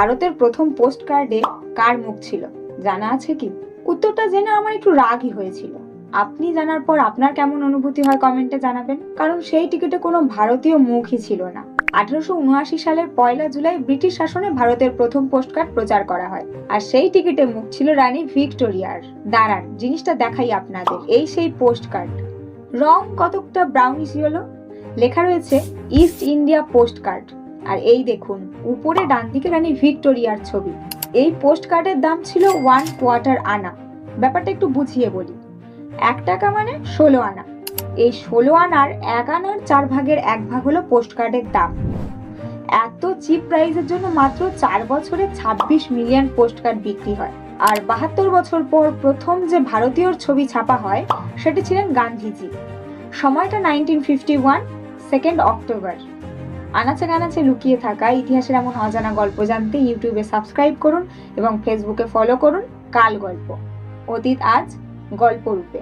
ভারতের প্রথম পোস্ট কার্ডে কার মুখ ছিল? জানা আছে কি? উত্তরটা জেনে আমার একটু রাগই হয়েছিল। আপনি জানার পর আপনার কেমন অনুভূতি হয় কমেন্টে জানাবেন, কারণ সেই টিকিটে কোনো ভারতীয় মুখই ছিল না। আঠারোশো উনআশি সালের পয়লা জুলাই ব্রিটিশ শাসনে ভারতের প্রথম পোস্ট কার্ড প্রচার করা হয়, আর সেই টিকিটে মুখ ছিল রানী ভিক্টোরিয়ার। দাঁড়ান, জিনিসটা দেখাই আপনাদের, এই সেই পোস্ট কার্ড রং কতকটা ব্রাউনিশ হলো লেখা রয়েছে ইস্ট ইন্ডিয়া পোস্ট কার্ড আর এই দেখুন, উপরে ডান দিকে রানী ভিক্টোরিয়ার ছবি। এই পোস্ট কার্ডের দাম ছিল ওয়ান কোয়ার্টার আনা। ব্যাপারটা একটু বুঝিয়ে বলি। এক টাকা মানে ষোলো আনা। এই ষোলো আনার এক আনার চার ভাগের এক ভাগ হলো পোস্ট কার্ডের দাম। এত চিপ প্রাইসের জন্য মাত্র চার বছরে ছাব্বিশ মিলিয়ন পোস্ট কার্ড বিক্রি হয়। আর বাহাত্তর বছর পর প্রথম যে ভারতীয় ছবি ছাপা হয়, সেটি ছিলেন গান্ধীজি। সময়টা nineteen fifty one, second October. আনাচে কানাচে লুকিয়ে থাকা ইতিহাসের এমন অজানা গল্প জানতে ইউটিউবে সাবস্ক্রাইব করুন এবং ফেসবুকে ফলো করুন কাল গল্প অতীত আজ গল্প রূপে